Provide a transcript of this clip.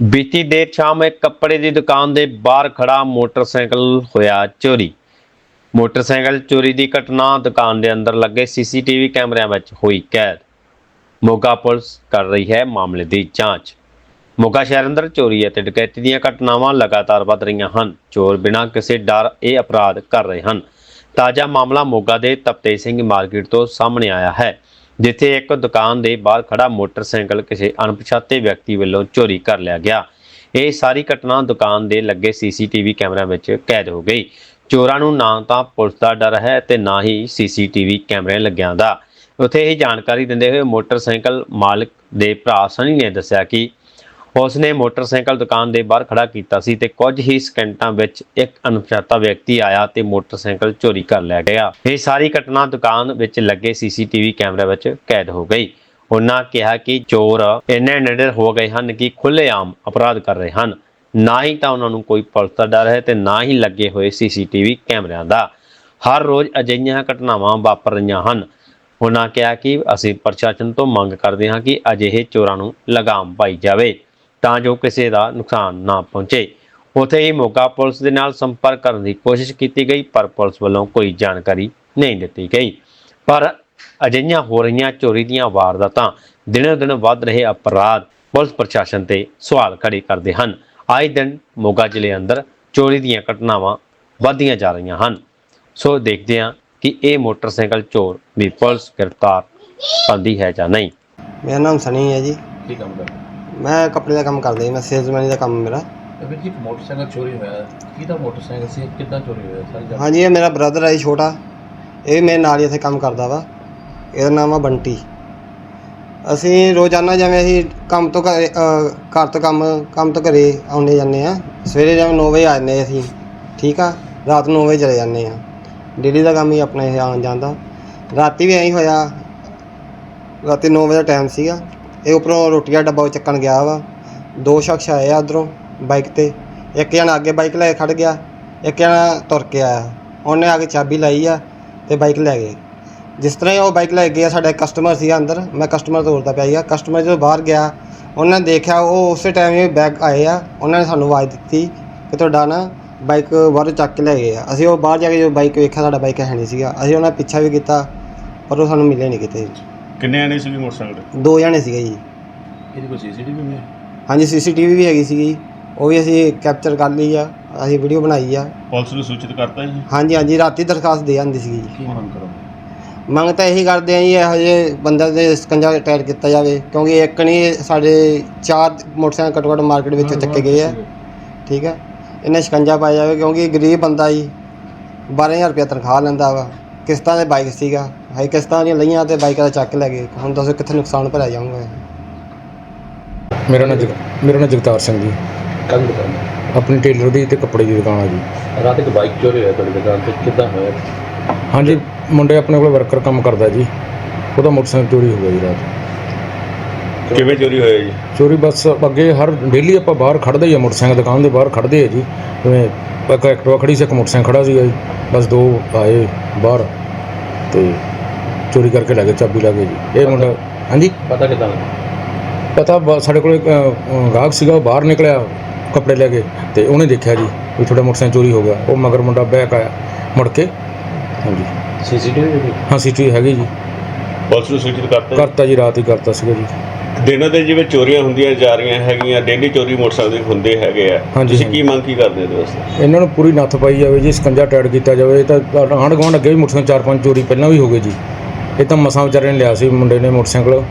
ਬੀਤੀ ਦੇਰ ਸ਼ਾਮ ਇੱਕ ਕੱਪੜੇ ਦੀ ਦੁਕਾਨ ਦੇ ਬਾਹਰ ਖੜਾ ਮੋਟਰਸਾਈਕਲ ਹੋਇਆ ਚੋਰੀ। ਮੋਟਰਸਾਈਕਲ ਚੋਰੀ ਦੀ ਘਟਨਾ ਦੁਕਾਨ ਦੇ ਅੰਦਰ ਲੱਗੇ ਸੀਸੀਟੀਵੀ ਕੈਮਰਿਆਂ ਵਿੱਚ ਹੋਈ ਕੈਦ। ਮੋਗਾ ਪੁਲਿਸ ਕਰ ਰਹੀ ਹੈ ਮਾਮਲੇ ਦੀ ਜਾਂਚ। ਮੋਗਾ ਸ਼ਹਿਰ ਅੰਦਰ ਚੋਰੀ ਅਤੇ ਡਕੈਤੀ ਦੀਆਂ ਘਟਨਾਵਾਂ ਲਗਾਤਾਰ ਵੱਧ ਰਹੀਆਂ ਹਨ। ਚੋਰ ਬਿਨਾਂ ਕਿਸੇ ਡਰ ਇਹ ਅਪਰਾਧ ਕਰ ਰਹੇ ਹਨ। ਤਾਜ਼ਾ ਮਾਮਲਾ ਮੋਗਾ ਦੇ ਤਪਤੇ ਸਿੰਘ ਮਾਰਕੀਟ ਤੋਂ ਸਾਹਮਣੇ ਆਇਆ ਹੈ। ਜਿੱਥੇ ਇੱਕ ਦੁਕਾਨ ਦੇ ਬਾਹਰ ਖੜਾ ਮੋਟਰਸਾਈਕਲ ਕਿਸੇ ਅਣਪਛਾਤੇ ਵਿਅਕਤੀ ਵੱਲੋਂ ਚੋਰੀ ਕਰ ਲਿਆ ਗਿਆ। ਇਹ ਸਾਰੀ ਘਟਨਾ ਦੁਕਾਨ ਦੇ ਲੱਗੇ ਸੀਸੀਟੀਵੀ ਕੈਮਰਿਆਂ ਵਿੱਚ ਕੈਦ ਹੋ ਗਈ। ਚੋਰਾਂ ਨੂੰ ਨਾ ਤਾਂ ਪੁਲਿਸ ਦਾ ਡਰ ਹੈ ਤੇ ਨਾ ਹੀ ਸੀਸੀਟੀਵੀ ਕੈਮਰੇ ਲੱਗਿਆਂ ਦਾ। ਉੱਥੇ ਇਹ ਜਾਣਕਾਰੀ ਦਿੰਦੇ ਹੋਏ ਮੋਟਰਸਾਈਕਲ ਮਾਲਕ ਦੇ ਭਰਾ ਸਨੀ ਨੇ ਦੱਸਿਆ ਕਿ ਉਸ ਨੇ ਮੋਟਰਸਾਈਕਲ ਦੁਕਾਨ ਦੇ ਬਾਹਰ ਖੜਾ ਕੀਤਾ ਸੀ ਤੇ ਕੁਝ ਹੀ ਸਕਿੰਟਾਂ ਵਿੱਚ ਇੱਕ ਅਣਪਛਾਤਾ ਵਿਅਕਤੀ ਆਇਆ ਤੇ ਮੋਟਰਸਾਈਕਲ ਚੋਰੀ ਕਰ ਲਿਆ ਗਿਆ। ਇਹ ਸਾਰੀ ਘਟਨਾ ਦੁਕਾਨ ਵਿੱਚ ਲੱਗੇ ਸੀਸੀਟੀਵੀ ਕੈਮਰੇ ਵਿੱਚ ਕੈਦ ਹੋ ਗਈ। ਉਹਨਾਂ ਕਿਹਾ ਕਿ ਚੋਰ ਇੰਨੇ ਨਿਡਰ ਹੋ ਗਏ ਹਨ ਕਿ ਖੁੱਲ੍ਹੇਆਮ ਅਪਰਾਧ ਕਰ ਰਹੇ ਹਨ। ਨਾ ਹੀ ਤਾਂ ਉਹਨਾਂ ਨੂੰ ਕੋਈ ਪੁਲਿਸ ਦਾ ਡਰ ਹੈ ਤੇ ਨਾ ਹੀ ਲੱਗੇ ਹੋਏ ਸੀਸੀਟੀਵੀ ਕੈਮਰਿਆਂ ਦਾ। ਹਰ ਰੋਜ਼ ਅਜਿਹੀਆਂ ਘਟਨਾਵਾਂ ਵਾਪਰ ਰਹੀਆਂ ਹਨ। ਉਹਨਾਂ ਕਿਹਾ ਕਿ ਅਸੀਂ ਪ੍ਰਸ਼ਾਸਨ ਤੋਂ ਮੰਗ ਕਰਦੇ ਹਾਂ ਕਿ ਅਜਿਹੇ ਚੋਰਾਂ ਨੂੰ ਲਗਾਮ ਪਾਈ ਜਾਵੇ। ਤਾਂ ਜੋ ਕਿਸੇ ਦਾ ਨੁਕਸਾਨ ਨਾ ਪਹੁੰਚੇ। ਉਥੇ ਹੀ ਮੋਗਾ ਪੁਲਿਸ ਦੇ ਨਾਲ ਸੰਪਰਕ ਕਰਨ ਦੀ ਕੋਸ਼ਿਸ਼ ਕੀਤੀ ਗਈ ਪਰ ਪੁਲਿਸ ਵੱਲੋਂ ਕੋਈ ਜਾਣਕਾਰੀ ਨਹੀਂ ਦਿੱਤੀ ਗਈ। ਪਰ ਅਜਿਹੀਆਂ ਹੋ ਰਹੀਆਂ ਚੋਰੀ ਦੀਆਂ ਵਾਰਦਾਤਾਂ ਦਿਨੋ ਦਿਨ ਵੱਧ ਰਹੇ ਅਪਰਾਧ ਪੁਲਿਸ ਪ੍ਰਸ਼ਾਸਨ ਤੇ ਸਵਾਲ ਖੜੇ ਕਰਦੇ ਹਨ। ਆਏ ਦਿਨ ਮੋਗਾ ਜ਼ਿਲ੍ਹੇ ਅੰਦਰ ਚੋਰੀ ਦੀਆਂ ਘਟਨਾਵਾਂ ਵਧਦੀਆਂ ਜਾ ਰਹੀਆਂ ਹਨ। ਸੋ ਦੇਖਦੇ ਹਾਂ ਕਿ ਇਹ ਮੋਟਰਸਾਈਕਲ ਚੋਰ ਵੀ ਪੁਲਿਸ ਗ੍ਰਿਫਤਾਰ ਪਾਉਂਦੀ ਹੈ ਜਾਂ ਨਹੀਂ। ਮੇਰਾ ਨਾਮ ਸਨੀ ਹੈ ਜੀ। ਕੀ ਕੰਮ ਕਰ ਮੈਂ ਕੱਪੜੇ ਦਾ ਕੰਮ ਕਰਦਾ ਜੀ ਮੈਂ ਸੇਲਸਮੈਨ ਦਾ ਕੰਮ ਮੇਰਾ। ਤੇ ਵੀਰ ਜੀ ਇੱਕ ਮੋਟਰਸਾਈਕਲ ਚੋਰੀ ਹੋਇਆ? ਕਿਹਦਾ ਮੋਟਰਸਾਈਕਲ ਸੀ? ਕਿੱਦਾਂ ਚੋਰੀ ਹੋਇਆ? ਸਾਰੀ ਜਾਣਕਾਰੀ ਹਾਂਜੀ ਇਹ ਮੇਰਾ ਬ੍ਰਦਰ ਹੈ ਜੀ ਛੋਟਾ। ਇਹ ਵੀ ਮੇਰੇ ਨਾਲ ਹੀ ਇੱਥੇ ਕੰਮ ਕਰਦਾ ਵਾ। ਇਹਦਾ ਨਾਮ ਆ ਬੰਟੀ। ਅਸੀਂ ਰੋਜ਼ਾਨਾ ਜਿਵੇਂ ਅਸੀਂ ਕੰਮ ਤੋਂ ਘਰੇ ਅ, ਘਰ ਤੋਂ ਕੰਮ ਕੰਮ ਤੋਂ ਘਰੇ ਆਉਂਦੇ ਜਾਂਦੇ ਆ ਸਵੇਰੇ ਜਿਵੇਂ 9 ਵਜੇ ਆ ਜਾਂਦੇ ਅਸੀਂ ਠੀਕ ਆ? ਰਾਤ ਨੂੰ 9 ਵਜੇ ਚਲੇ ਜਾਂਦੇ ਆ ਡੇਲੀ ਦਾ ਕੰਮ ਹੀ ਆਪਣਾ ਇਹ ਆਉਣ ਜਾਂਦਾ ਰਾਤੀ ਵੀ ਐਂ ਹੀ ਹੋਇਆ। ਰਾਤੀ 9 ਵਜੇ ਦਾ ਟਾਈਮ ਸੀਗਾ। ਇਹ ਉੱਪਰੋਂ ਰੋਟੀ ਦਾ ਡੱਬਾ ਚੱਕਣ ਗਿਆ ਵਾ। ਦੋ ਸ਼ਖਸ ਆਏ ਆ ਉਧਰੋਂ ਬਾਈਕ ਤੇ। ਇੱਕ ਜਣਾ ਅੱਗੇ ਬਾਈਕ ਲੈ ਕੇ ਖੜ ਗਿਆ, ਇੱਕ ਜਣਾ ਤੁਰ ਕੇ ਆਇਆ। ਉਹਨੇ ਆ ਕੇ ਚਾਬੀ ਲਾਈ ਆ ਤੇ ਬਾਈਕ ਲੈ ਗਏ। ਜਿਸ ਤਰ੍ਹਾਂ ਹੀ ਉਹ ਬਾਈਕ ਲੈ ਗਿਆ ਸਾਡਾ ਕਸਟਮਰ ਸੀਗਾ ਅੰਦਰ। ਮੈਂ ਕਸਟਮਰ ਤੋੜਦਾ ਪਿਆ ਸੀਗਾ। ਕਸਟਮਰ ਜਦੋਂ ਬਾਹਰ ਗਿਆ, ਉਹਨਾਂ ਨੇ ਦੇਖਿਆ, ਉਹ ਉਸੇ ਟਾਈਮ ਹੀ ਬੈਗ ਆਏ ਆ। ਉਹਨਾਂ ਨੇ ਸਾਨੂੰ ਆਵਾਜ਼ ਦਿੱਤੀ ਕਿ ਤੁਹਾਡਾ ਨਾ ਬਾਈਕ ਬਾਹਰੋਂ ਚੱਕ ਕੇ ਲੈ ਗਏ ਆ। ਅਸੀਂ ਉਹ ਬਾਹਰ ਜਾ ਕੇ ਜਦੋਂ ਬਾਈਕ ਵੇਖਿਆ, ਸਾਡਾ ਬਾਈਕ ਹੈ ਨਹੀਂ ਸੀਗਾ। ਅਸੀਂ ਉਹਨਾਂ ਪਿੱਛਾ ਵੀ ਕੀਤਾ, ਪਰ ਉਹ ਸਾਨੂੰ ਮਿਲੇ ਨਹੀਂ ਕਿਤੇ। ਕਿੰਨੇ ਆਣੇ ਸੀਗੇ ਮੋਟਰਸਾਈਕਲ ਤੇ? ਦੋ ਜਣੇ ਸੀਗੇ ਜੀ। ਇਹਦੀ ਕੋਈ ਸੀਸੀਟੀਵੀ ਵੀ ਹੈ? ਹਾਂਜੀ ਸੀਸੀਟੀਵੀ ਵੀ ਹੈਗੀ ਸੀਗੀ। ਉਹ ਵੀ ਅਸੀਂ ਕੈਪਚਰ ਕਰ ਲਈ ਆ ਅਸੀਂ ਵੀਡੀਓ ਬਣਾਈ ਆ। ਪੁਲਿਸ ਨੂੰ ਸੂਚਿਤ ਕਰਤਾ ਜੀ? ਹਾਂਜੀ ਹਾਂਜੀ ਰਾਤੀ ਦਰਖਾਸਤ ਦੇ ਜਾਂਦੀ ਸੀਗੀ ਜੀ। ਕੀ ਮੰਗ ਕਰੋ ਮੰਗ ਤਾਂ ਇਹੀ ਕਰਦੇ ਆ ਜੀ ਇਹੋ ਜਿਹੇ ਬੰਦੇ ਦੇ ਸਕੰਜਾ ਟਾਇਰ ਕੀਤਾ ਜਾਵੇ ਕਿਉਂਕਿ ਇੱਕ ਨਹੀਂ ਸਾਡੇ ਚਾਰ ਮੋਟਰਸਾਈਕਲ ਘੱਟੋ ਘੱਟ ਮਾਰਕੀਟ ਵਿੱਚੋਂ ਚੱਕੇ ਗਏ ਆ। ਠੀਕ ਹੈ ਇਹਨੇ ਸ਼ਿਕੰਜਾ ਪਾਇਆ ਜਾਵੇ ਕਿਉਂਕਿ ਗਰੀਬ ਬੰਦਾ ਜੀ 12000 ਰੁਪਏ ਤਨਖਾਹ ਲੈਂਦਾ ਵਾ। ਕਿਸ਼ਤਾਂ ਦੇ ਬਾਈਕ ਸੀਗਾ। ਹਾਈ ਕਿਸ਼ਤਾਂ ਦੀਆਂ ਲਈਆਂ ਤੇ ਬਾਈਕਾਂ ਦਾ ਚੱਕ ਲੈ ਗਏ। ਹੁਣ ਦੱਸੋ ਕਿੱਥੇ ਨੁਕਸਾਨ ਭਰਿਆ ਜਾਊਗਾ ਮੇਰਾ ਨਾਮ ਜਗ ਮੇਰਾ ਨਾਮ ਜਗਤਾਰ ਸਿੰਘ ਜੀ। ਕੱਲ ਦੁਕਾਨ ਆਪਣੀ ਟੇਲਰ ਦੀ ਤੇ ਕੱਪੜੇ ਦੀ ਦੁਕਾਨ ਆ ਜੀ। ਰਾਤ ਇੱਕ ਬਾਈਕ ਚੋਰੀ ਹੋਇਆ ਤੁਹਾਡੀ ਦੁਕਾਨ ਤੇ। ਕਿੱਦਾਂ ਹੋਇਆ? ਹਾਂਜੀ ਮੁੰਡੇ ਆਪਣੇ ਕੋਲ ਵਰਕਰ ਕੰਮ ਕਰਦਾ ਜੀ। ਉਹਦਾ ਮੋਟਰਸਾਈਕਲ ਚੋਰੀ ਹੋ ਗਿਆ ਜੀ ਰਾਤ। ਕਿਵੇਂ ਚੋਰੀ ਹੋਇਆ ਜੀ? ਚੋਰੀ ਬਸ ਅੱਗੇ ਹਰ ਡੇਲੀ ਆਪਾਂ ਬਾਹਰ ਖੜਦੇ ਹੀ ਆ। ਮੋਟਰਸਾਈਕਲ ਦੁਕਾਨ ਦੇ ਬਾਹਰ ਖੜਦੇ ਆ ਜੀ। ਜਿਵੇਂ ਇੱਕ ਐਕਟਿਵਾ ਖੜੀ ਸੀ ਇੱਕ ਮੋਟਰਸਾਈਕਲ ਖੜਾ ਸੀਗਾ ਜੀ। ਬਸ ਦੋ ਆਏ ਬਾਹਰ ਤੇ ਚੋਰੀ ਕਰਕੇ ਲੈ ਗਏ ਚਾਬੀ ਲੈ ਗਏ ਜੀ। ਇਹ ਮੁੰਡਾ ਹਾਂਜੀ? ਪਤਾ ਕਿੱਦਾਂ ਲੱਗਾ? ਪਤਾ ਬ- ਸਾਡੇ ਕੋਲ ਇੱਕ ਅ, ਅ, ਗਾਹਕ ਸੀਗਾ ਉਹ ਬਾਹਰ ਨਿਕਲਿਆ ਕੱਪੜੇ ਲੈ ਕੇ ਤੇ ਉਹਨੇ ਦੇਖਿਆ ਜੀ ਵੀ ਤੁਹਾਡਾ ਮੋਟਰਸਾਈਕਲ ਚੋਰੀ ਹੋ ਗਿਆ। ਉਹ ਮਗਰ ਮੁੰਡਾ ਬੈਕ ਆਇਆ ਮੁੜ ਕੇ। ਹਾਂਜੀ। ਸੀਸੀਟੀਵੀ ਹਾਂ ਸੀਟੀ ਹੈਗੀ ਜੀ। ਪੁਲਿਸ ਨੂੰ ਸੂਚਿਤ ਕਰਤਾ ਕਰਤਾ ਜੀ ਰਾਤ ਹੀ ਕਰਤਾ ਸੀਗਾ ਜੀ ਜੀ। ਦਿਨਾਂ ਦੇ ਜਿਵੇਂ ਚੋਰੀਆਂ ਹੁੰਦੀਆਂ ਜਾ ਰਹੀਆਂ ਹੈਗੀਆਂ ਡੇਲੀ ਚੋਰੀ ਮੋਟਰਸਾਈਕਲ ਦੇ ਹੁੰਦੇ ਹੈਗੇ ਆ। ਹਾਂਜੀ, ਤੁਸੀਂ। ਕੀ ਮੰਗ ਕੀ ਕਰਦੇ ਹੋ ਇਹਦੇ ਵਾਸਤੇ? ਇਹਨਾਂ ਨੂੰ ਪੂਰੀ ਨੱਥ ਪਾਈ ਜਾਵੇ ਜੀ ਸਕੰਜਾ ਟੈਡ ਕੀਤਾ ਜਾਵੇ। ਇਹ ਤਾਂ ਆਂਢ ਗੁਆਂਢ ਅੱਗੇ ਵੀ ਮੋਟਰਸਾਈਕਲ ਚਾਰ ਪੰਜ ਚੋਰੀ ਪਹਿਲਾਂ ਵੀ ਹੋ ਗਏ ਜੀ। ਇਹ ਤਾਂ ਮਸਾਂ ਵਿਚਾਰੇ ਨੇ ਲਿਆ ਸੀ ਮੁੰਡੇ ਨੇ ਮੋਟਰਸਾਈਕਲ।